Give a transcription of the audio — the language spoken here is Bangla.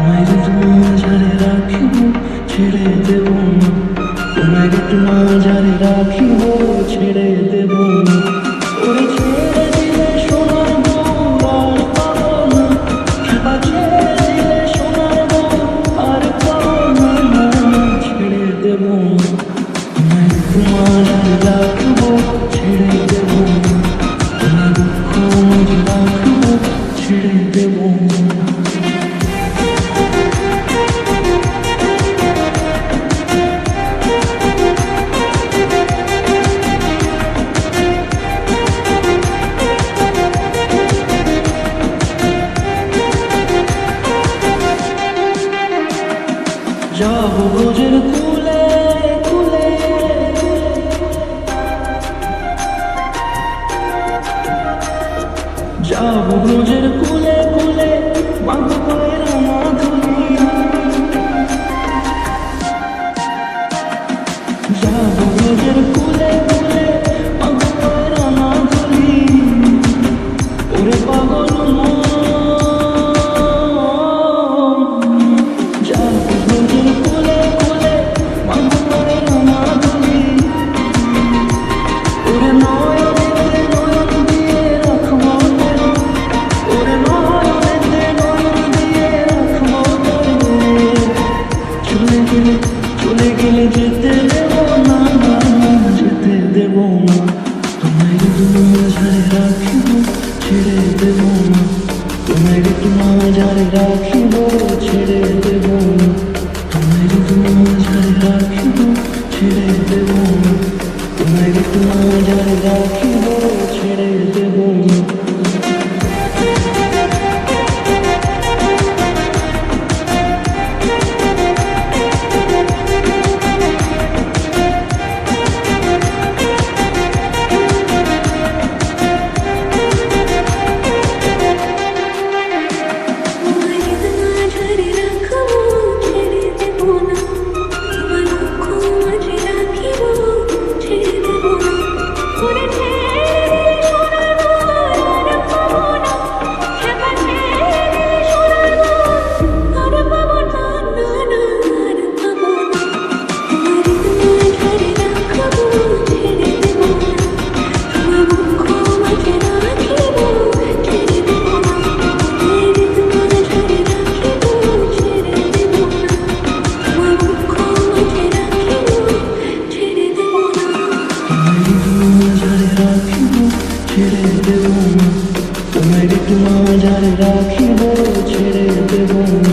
তোমায় যদি মাঝারে রাখিব, ছেড়ে দেব না। মাঝারে রাখিব, ছেড়ে দেব না। ওরে সোনার সোনার আর ছেড়ে যদি যাব রোজের কুলে কুলে যাব রোজের কুলে কুলে মাগো মাঝারে রাখিব ছেড়ে দেব না। তোমায় যদি মাঝারে রাখিব ছেড়ে দেব না। রাখিব ছেড়ে দেব না।